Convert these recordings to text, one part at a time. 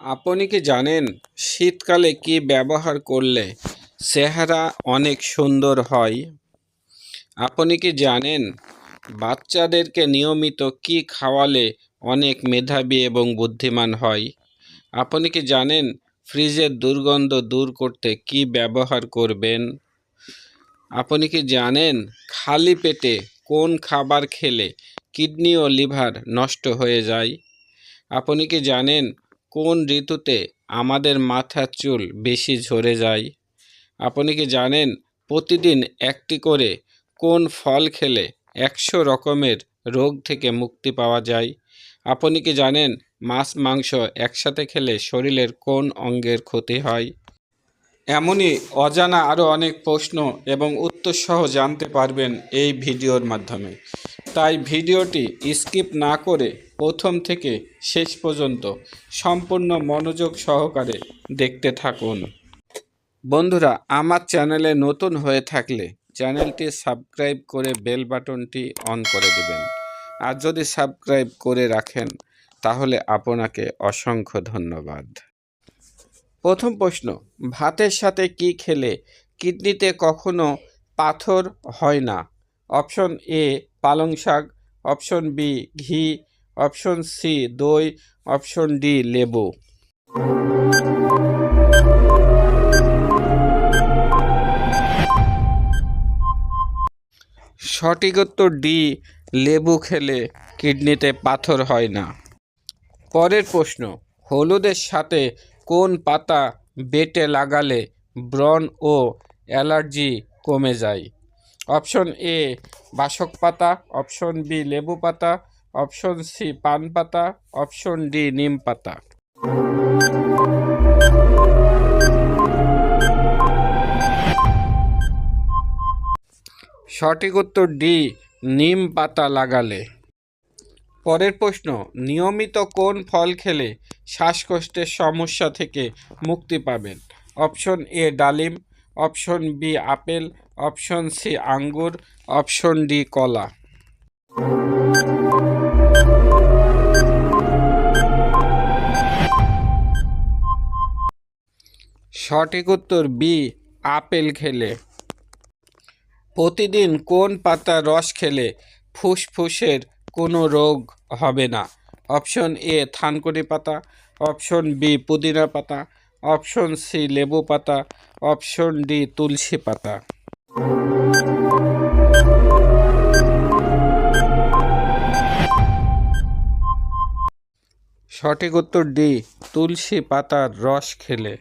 আপনি কি জানেন শীতকালে কি ব্যবহার করলে চেহারা অনেক সুন্দর হয়? আপনি কি জানেন বাচ্চাদেরকে নিয়মিত কি খাওয়ালে অনেক মেধাবী এবং বুদ্ধিমান হয়? আপনি কি জানেন ফ্রিজের দুর্গন্ধ দূর করতে কি ব্যবহার করবেন? আপনি কি জানেন খালি পেটে কোন খাবার খেলে কিডনি ও লিভার নষ্ট হয়ে যায়? আপনি কি জানেন কোন ঋতুতে আমাদের মাথার চুল বেশি ঝরে যায়? আপনি কি জানেন প্রতিদিন একটি করে কোন ফল খেলে একশো রকমের রোগ থেকে মুক্তি পাওয়া যায়? আপনি কি জানেন মাছ মাংস একসাথে খেলে শরীরের কোন অঙ্গের ক্ষতি হয়? এমনই অজানা আরও অনেক প্রশ্ন এবং উত্তর সহ জানতে পারবেন এই ভিডিওর মাধ্যমে। তাই ভিডিওটি স্কিপ না করে প্রথম থেকে শেষ পর্যন্ত সম্পূর্ণ মনোযোগ সহকারে দেখতে থাকুন। বন্ধুরা, আমার চ্যানেলে নতুন হয়ে থাকলে চ্যানেলটি সাবস্ক্রাইব করে বেল বাটনটি অন করে দেবেন। আর যদি সাবস্ক্রাইব করে রাখেন, তাহলে আপনাকে অসংখ্য ধন্যবাদ। প্রথম প্রশ্ন, ভাতের সাথে কি খেলে কিডনিতে কখনো পাথর হয় না? অপশন এ পালং শাক, অপশন বি ঘি অপশন সি, দই, অপশন ডি, লেবু। সঠিক উত্তর ডি, লেবু খেলে কিডনিতে পাথর হয় না। পরের প্রশ্ন, হলুদের সাথে কোন পাতা বেটে লাগালে ব্রণ ও অ্যালার্জি কমে যায়? অপশন এ, বাসক পাতা, অপশন বি, লেবু পাতা অপশন সি পান পাতা অপশন ডি নিম পাতা সঠিক উত্তর ডি নিম পাতা লাগালে। পরের প্রশ্ন, নিয়মিত কোন ফল খেলে শ্বাসকষ্টের সমস্যা থেকে মুক্তি পাবেন? অপশন এ ডালিম। Option B apple. Option C আঙ্গুর। অপশন ডি কলা। সঠিক উত্তর বি, আপেল খেলে। প্রতিদিন কোন পাতার রস খেলে ফুসফুসের কোনো রোগ হবে না? অপশন এ, থানকুনি পাতা। অপশন বি, পুদিনা পাতা। অপশন সি, লেবু পাতা। অপশন ডি, তুলসী পাতা। সঠিক উত্তর ডি, তুলসী পাতার রস খেলে।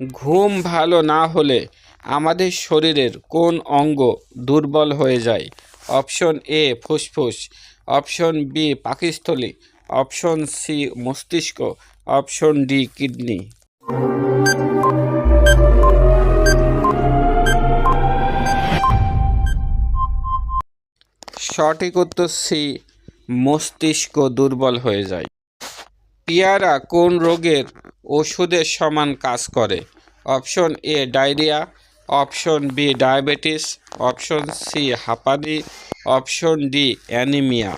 ঘুম ভালো না হলে আমাদের শরীরের কোন অঙ্গ দুর্বল হয়ে যায়? অপশন এ, ফুসফুস। অপশন বি, পাকিস্থলী। অপশন সি, মস্তিষ্ক। Option D, kidney. সঠিক উত্তর সি, মস্তিষ্ক দুর্বল হয়ে যায়। পেয়ারা কোন রোগের ওষুধের সমান কাজ করে। Option A, diarrhoea. Option B, diabetes. Option C, হাঁপানি। Option D, anaemia.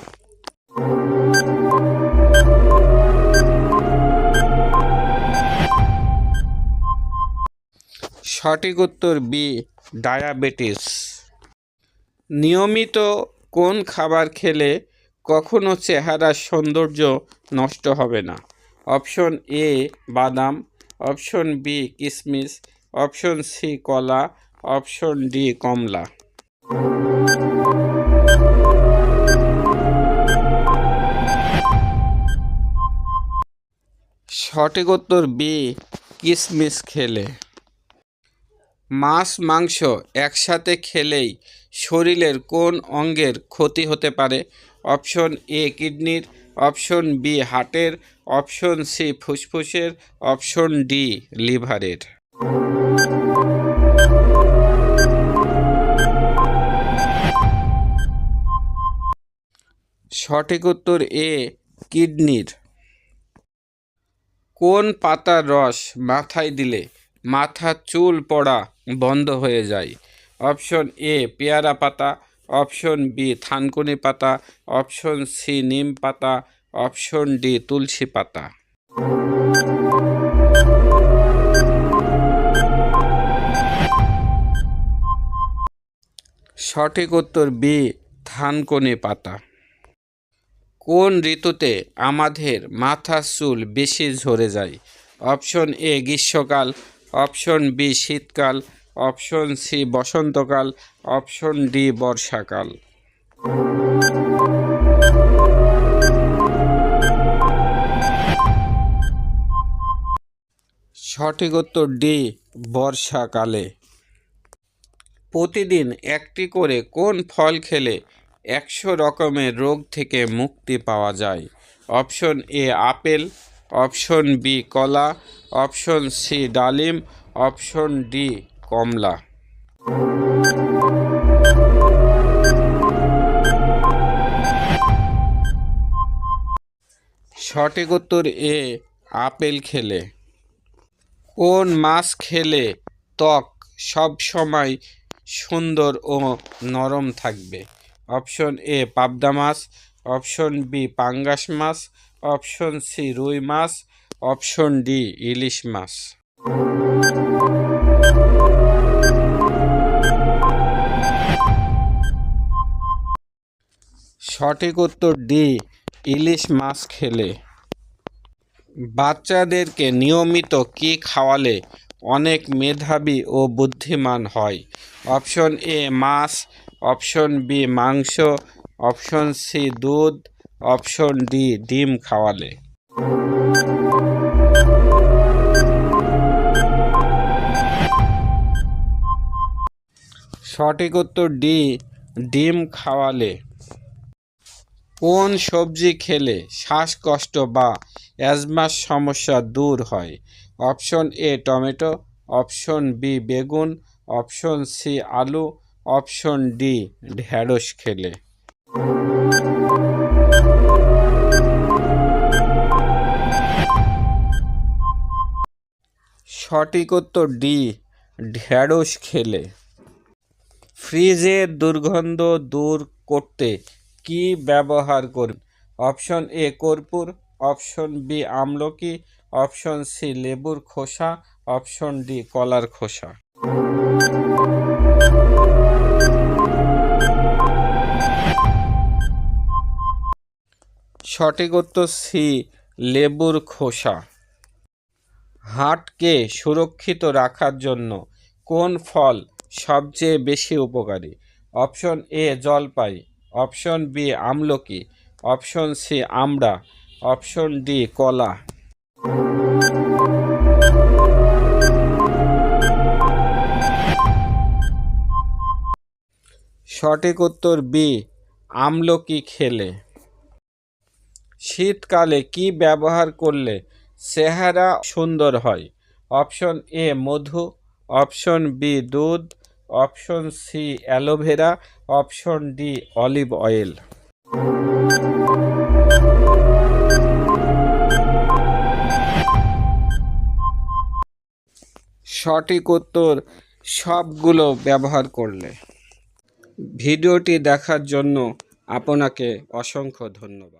সঠিক উত্তর বি, ডায়াবেটিস। নিয়মিত কোন খাবার খেলে কখনো চেহারার সৌন্দর্য নষ্ট হবে না? অপশন এ বাদাম, অপশন বি কিশমিশ অপশন সি কলা, অপশন ডি কমলা। সঠিক উত্তর বি কিশমিশ খেলে। মাছ, মাংস একসাথে খেলেই শরীরের কোন অঙ্গের ক্ষতি হতে পারে? অপশন এ, কিডনির অপশন বি হার্টের অপশন সি, ফুসফুসের। অপশন ডি, লিভারের। সঠিক উত্তর এ, কিডনির। কোন পাতার রস মাথায় দিলে মাথার চুল পড়া বন্ধ হয়ে যায়? অপশন এ, পেয়ারা পাতা। অপশন বি থানকুনি পাতা। অপশন সি নিম পাতা। অপশন ডি তুলসী পাতা। সঠিক উত্তর বি থানকুনি পাতা। কোন ঋতুতে আমাদের মাথার চুল বেশি ঝরে যায়? অপশন এ গ্রীষ্মকাল। অপশন বি শীতকাল। অপশন সি, বসন্তকাল। অপশন ডি, বর্ষাকাল। সঠিক উত্তর ডি, বর্ষাকালে। প্রতিদিন একটি করে কোন ফল খেলে একশো রকমের রোগ থেকে মুক্তি পাওয়া যায়? Option A, apple. Option B, কলা। অপশন সি, ডালিম। অপশন ডি কমলা। সঠিক উত্তর এ, আপেল খেলে। কোন মাছ খেলে ত্বক সব সময় সুন্দর ও নরম থাকবে? অপশন এ, পাবদা মাছ। অপশন বি, পাঙ্গাস মাছ। অপশন সি, রুই মাছ। অপশন ডি, ইলিশ মাছ। সঠিক উত্তর ডি ইলিশ মাছ খেলে। বাচ্চাদেরকে নিয়মিত কি খাওয়ালে অনেক মেধাবী ও বুদ্ধিমান হয়। অপশন এ, মাছ। অপশন বি, মাংস। অপশন সি, দুধ। অপশন ডি, ডিম খাওয়ালে। সঠিক উত্তর ডি, ডিম খাওয়ালে। কোন সবজি খেলে শ্বাসকষ্ট বা অ্যাজমার সমস্যা দূর হয়? Option A, tomato, option B, বেগুন, অপশন সি, আলু, অপশন ডি ঢ্যাঁড়স খেলে। সঠিক উত্তর ডি ঢ্যাঁড়স খেলে। ফ্রিজের দুর্গন্ধ দূর করতে কি ব্যবহার করুন? অপশন এ, কর্পূর। অপশন বি, আমলকি। অপশন সি, লেবুর খোসা। অপশন ডি, কলার খোসা। সঠিক উত্তর সি, লেবুর খোসা। হার্টকে সুরক্ষিত রাখার জন্য কোন ফল সবচেয়ে বেশি উপকারী? অপশন এ, জলপাই। অপশন বি আমলকি, অপশন সি আমড়া অপশন ডি কলা। সঠিক উত্তর বি, আমলকি খেলে। শীতকালে কি ব্যবহার করলে চেহারা সুন্দর হয়? অপশন এ মধু, অপশন বি দুধ, option C aloe vera option D, olive oil. সঠিক উত্তর, সবগুলো ব্যবহার করলে। ভিডিওটি দেখার জন্য আপনাকে অসংখ্য ধন্যবাদ।